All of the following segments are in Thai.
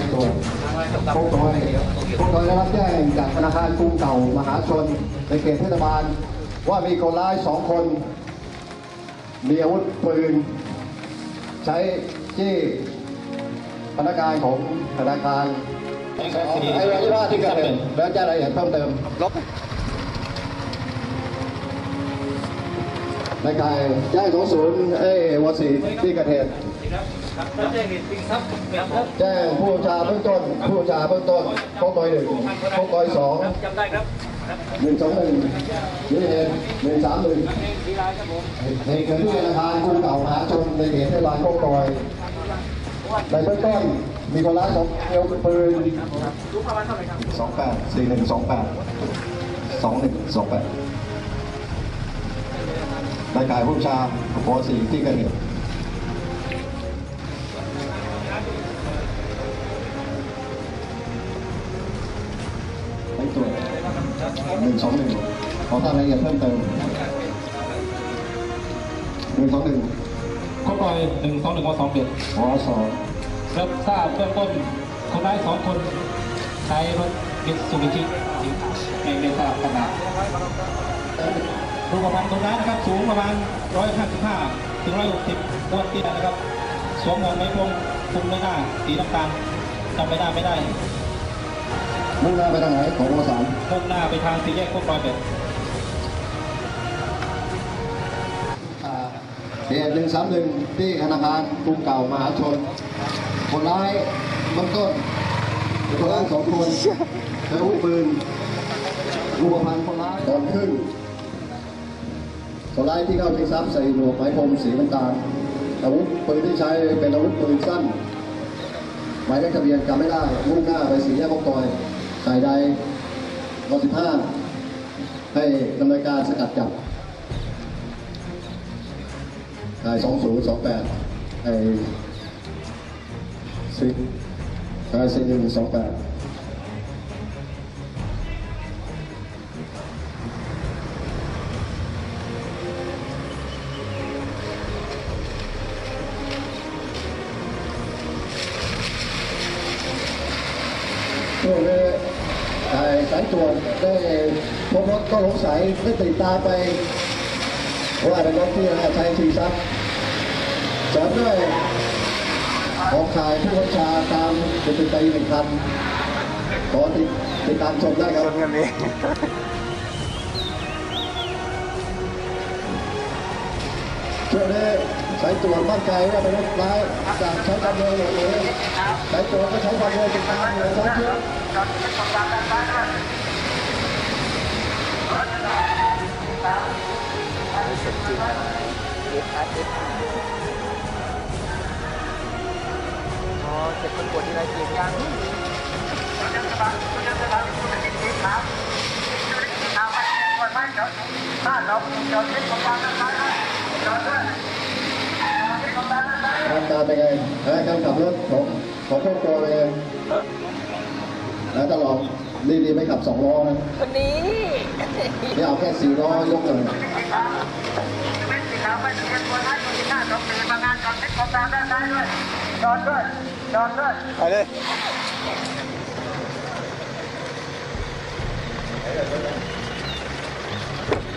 ใช้ตัวพวกตัวพวกตัวได้รับแจ้งจากธนาคารกรุงเก่ามหาชนในเขตเทศบาล ว่ามีคนร้ายสองคน มีอาวุธปืน ใช้จี้พนักงานของธนาคารไอ้รายว่าที่เกิดเหตุแล้วแจ้งรายละเอียดเพิ่มเติมลบในการแจ้งของศูนย์เอวสีที่เกิดเหตุ แจ้งเหตุจริงครับครับแจ้งผู้บัญชาเบื้องต้น ผู้บัญชาเบื้องต้นพกอยหนึ่งพกอยสองจำได้ครับหนึ่งสองหนึ่งนี่เองหนึ่งสามหนึ่งทีไรครับผมในเกิดที่ธนาคารกรุงเก่ามหาชนในเขตเทศบาลพกอยในเบื้องต้นมีคนร้ายสองเอวปืนรู้ประมาณเท่าไหร่ครับสองแปดสี่หนึ่งสองแปดสองหนึ่งสองแปดในกายผู้บัญชาปสี่ที่เกิดเหตุ หนึ่งสองหนึ่งขอทราบรายละเอียดเพิ่มเติมหนึ่งสองหนึ่งข้อต่อยหนึ่งสองหนึ่งสองเจ็ดขอสอบรับทราบเบื้องต้นคนร้ายสองคนใช้รถมิตซูบิชิไม่ไม่ทราบขนาดรูปประพันธ์คนร้ายนะครับสูงประมาณ 155 ถึง 160อ้วนเตี้ยนะครับ สวมหมวกไม้พรมคลุมไม่หน้าสีน้ำตาลจำไม่ได้ไม่ได้ มุ่งหน้าไปทางไหนของวสามมุ่งหน้าไปทางสี่แยกโคกรอยเป็ดเหตุหนึ่งสามหนึ่งที่ธนาคารกรุงเก่ามหาชน คนร้ายเบื้องต้นเป็นคนร้ายสองคนใช้อาวุธปืนรูปพันธ์คนร้ายตอนขึ้นคนร้ายที่เข้าชิงทรัพย์ใส่หมวกไม้พรมสีน้ำตาลอาวุธปืนที่ใช้เป็นอาวุธปืนสั้นหมายเลขทะเบียนจำไม่ได้มุ่งหน้าไปสีแยกบกตอย ฝ่ายใดวันที่ห้าให้กำลังการสกัดจับนาย2028ไอ้สินาย4128 พบรถก็สงสัยได้ติดตามไปว่าเป็นรถที่นายชัยชิงทรัพย์สามด้วยออกขายผู้บัญชาตามเป็นไปหนึ่งคันขอติดติดตามชมได้ครับชนกันนี้ช่วงนี้สายตรวจมั่นใจว่าเป็นรถร้ายจากใช้ความเร็วหลบหนีสายตรวจก็ใช้ความเร็วติดตามเหนือท้องเชือก อ๋อเจ็บคนปวดที่ไรเกียร์ยางการตามเป็นไงเอ้ยการขับรถของของครอบครัวเป็นไงแล้วตลอด รีบๆไม่ขับสองล้อนะคนนี้นี่เอาแค่สี่ล้อยกเลยไปเลย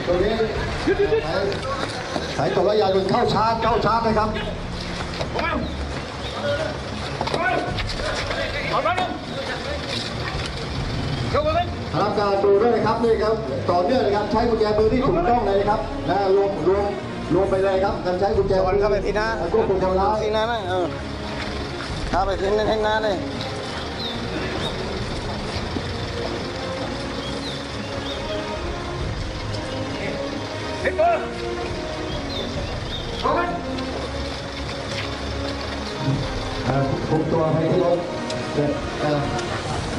ตรงนี้สายตรวจระยะยนต์เข้าชาร์จเข้าชาร์จนะครับ ทำการดูด้วยนะครับนี่ครับต่อเนื่องนะครับใช้กุญแจมือที่ถูกต้องเลยนะครับนะรวมรวมรวมไปเลยครับการใช้กุญแจวันเข้าไปที่หน้าควบคุมคนร้ายที่หน้านะเออเข้าไปที่นั่นให้หน้าเลยเอ่อคุมตัวไปที่รถเด็กเอ่อ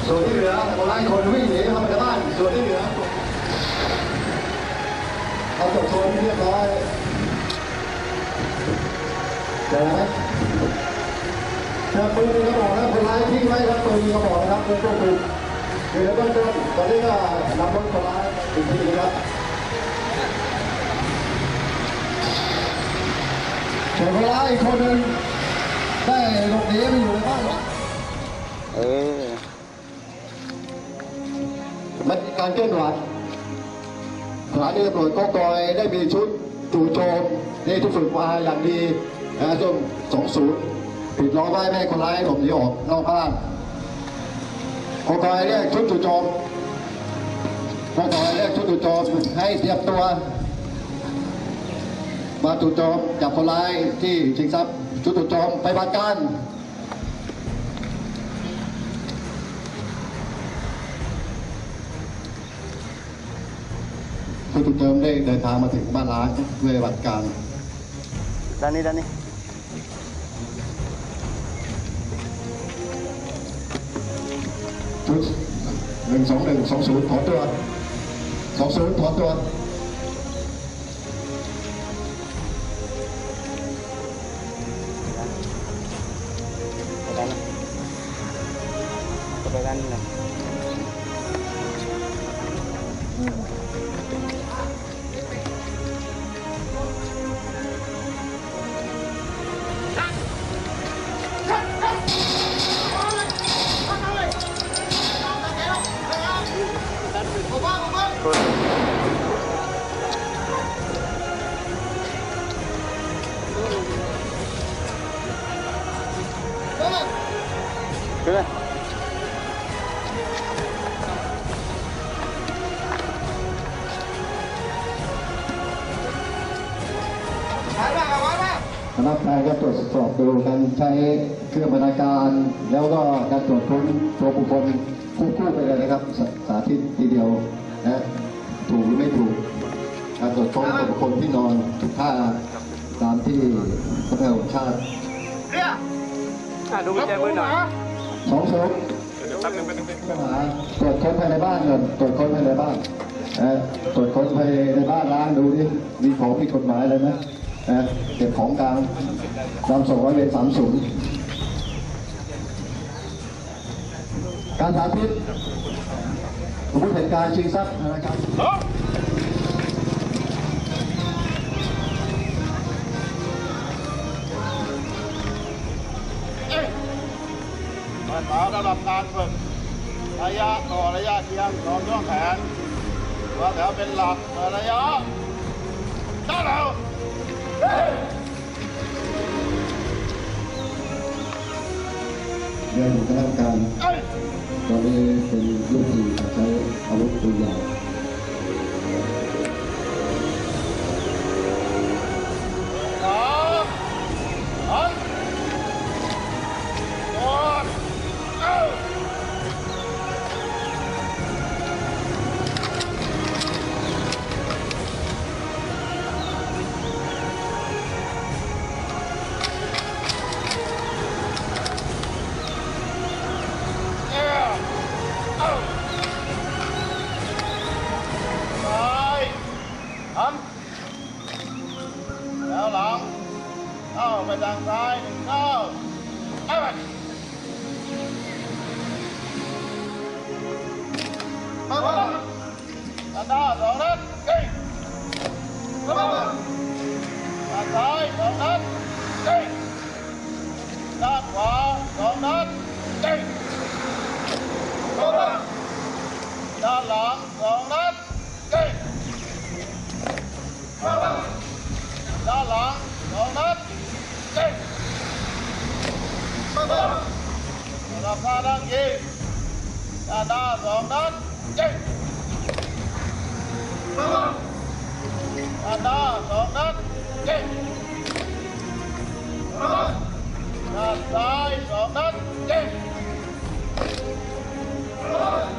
ส่วนที่เหลือคนร้ายคนวิ่งหนีเข้าไปในบ้าน ส่วนที่เหลือเอาจบโซนเรียบร้อยเจอไหมเจอปืนกระบอกแล้วคนร้ายทิ้งไว้แล้วปืนกระบอกนะครับปืนตัวปืนคือในเบื้องต้นตอนนี้ก็นำรถคนร้ายอีกทีนะครับส่วนคนร้ายอีกคนหนึ่งได้หลบหนีไปอยู่ในบ้านเออ การเคลื่อนไหวสถานีตำรวจกองกอยได้มีชุดจู่โจมนี่ทุกฝึกมาอย่างดีนะช่วงสองศูนย์ปิดล้อมไว้ไม่ให้คนร้ายหลบหนีออกนอกบ้านกอกอยเรียกชุดจู่โจมกองกอยเรียกชุดจู่โจมให้เตรียมตัว มาจู่โจมจับคนร้ายที่ชิงทรัพย์ชุดจู่โจมไปบัตรการ ผู้ถูก เจิมได้เดินทางมาถึงบ้านร้างเพื่อปฏิบัติการด้านนี้ด้านนี้ชุดหนึ่งสองหนึ่งสองศูนย์ถอนตัวสองศูนย์ถอนตัว เครื่องบรรณาการ แล้วก็การตรวจค้นตัวบุคคลคู่คู่ไปเลยนะครับสสาธิตทีเดียวนะถูกหรือไม่ถูกการตรวจค้นตัวบุคคลที่นอนถูกท่าตามที่พระเจ้าแห่งชาติอะดูกุญแจมือหน่อยสองศูนย์ข้อหาตรวจค้นภายในบ้านก่อนตรวจค้นภายในบ้านนะตรวจค้นภายในบ้านร้านดูดิมีของผิดกฎหมายอะไรไหมเก็บของกลางนำส่งร้อยเวรสามศูนย์ การสาธิตสมมติเหตุการณ์ชิงทรัพย์นะครับมันหมายระดับการฝึกระยะต่อระยะเทียมสองย่อแขนว่าแถวเป็นหลักต่อระยะได้แล้ว เรื่องของคณะกรรมการเอ้ยตอนนี้เป็นลูกทีมใช้อาวุธปืนใหญ่ ขวาสองนัดเก่งด้านหลังสองนัดเก่งด้านหลังสองนัดเก่งราค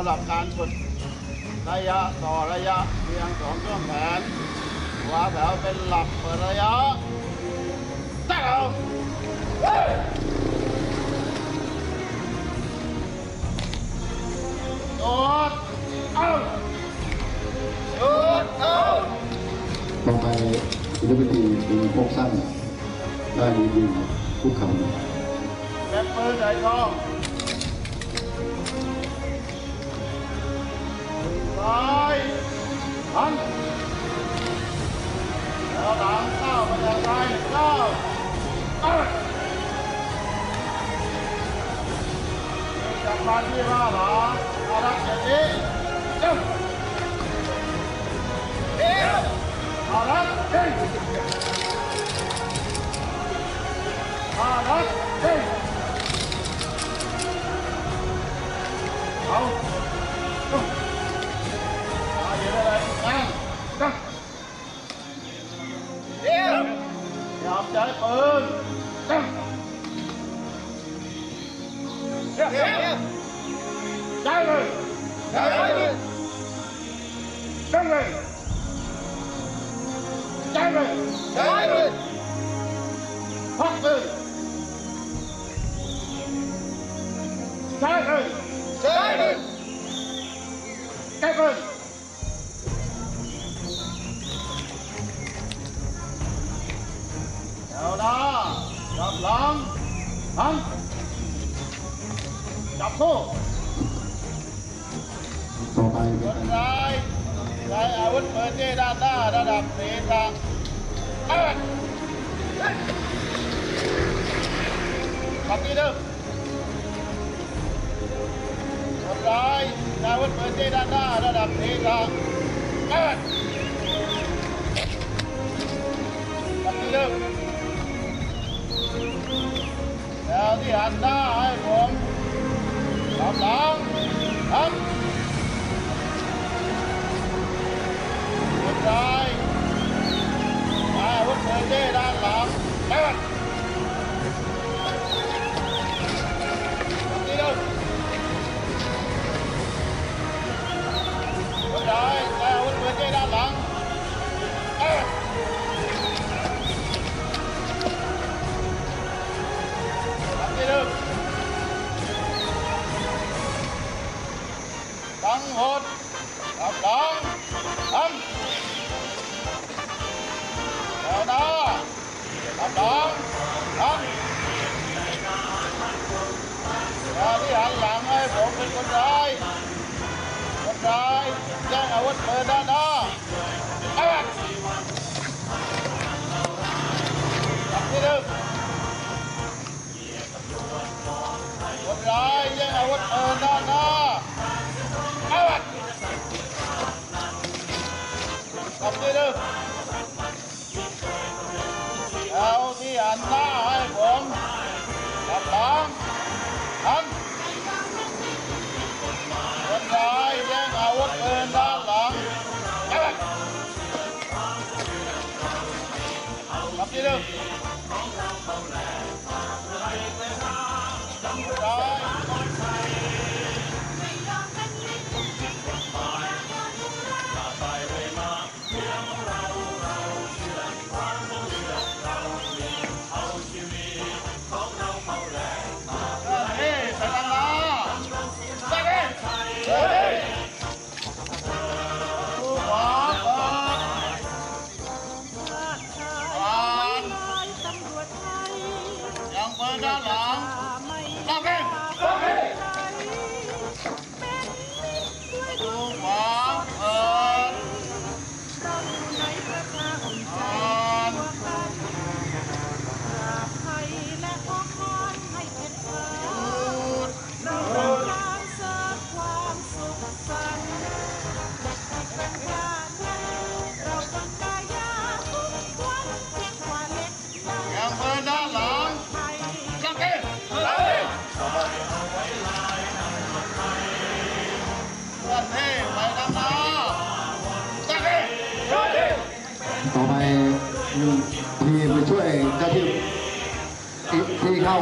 ปิดสาวระดับการฝึกระยะต่อระยะเพียงสองช่วงแขนวาแถวเป็นหลักเปิดระยะตั้งเอาเฮ้ยโดดเอาโดดเอาต่อไปอิเลเวนตีเป็นพวกสั้นได้ดียิงคู่เข่าเก็บปืนใส่องซ้ายหันแล้วหลังก้าวไปทางซ้ายก้าวเอ้ยจับมาที่ห้าหลัง อารักษ์อย่างนี้เจ้าเอ๊ะอารักษ์เฮ้ยอารักษ์ อย่าใจ đó, chập lắm, thắng, chập thu, ต่อไปเป็คนนร้ายใช้อาวุธปืนที่ด้านหน้าระดับ ที่เดิมคนร้ายใช้อาวุธปืนที่ด้านหน้าระดับศีรษะเอ้ยขับที่เดิมแล้วที่หันหน้าให้ผมขับหลังหัน คนร้ายมาอาวุธปืนที่ด้านหลังแม่น ตั้งหดกับหลังทำแล้วนะทำน้องทำอย่าที่หันหลังให้ผมเป็น ท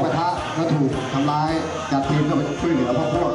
ปะทะและถูกทำร้ายจากทีมก็ไปช่วยเหลือพวกพวก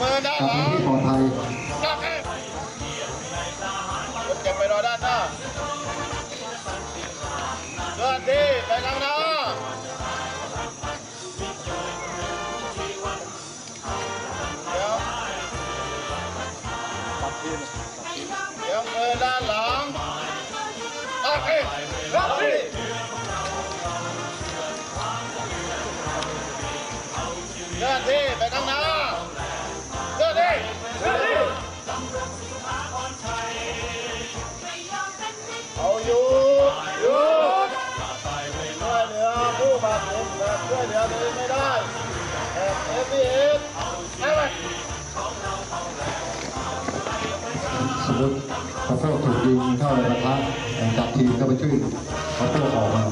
มือด้านหลังที่ปอดภัย หรือขอโทษถูกยิงเข้าในกระทะจับทีข้าไปช่วยขอโทษออกมา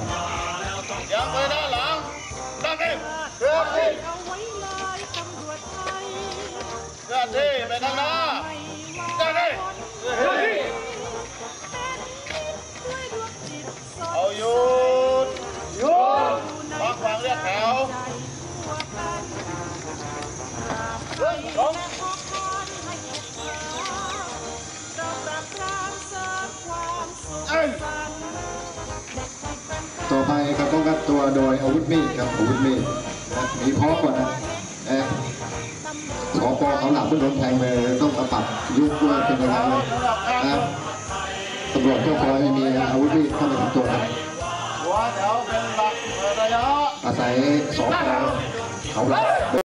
มีพร้อกว่านะเอ๊สอปอเขาหลับเพื่โดนแทงเลยต้องมาปัดยุคว่าเป็นยังไงเลยนะตำรวจก็คอยมีอาวุธที่เข้ามาถึงตัวนะอาศัยสอปอเขาหลับ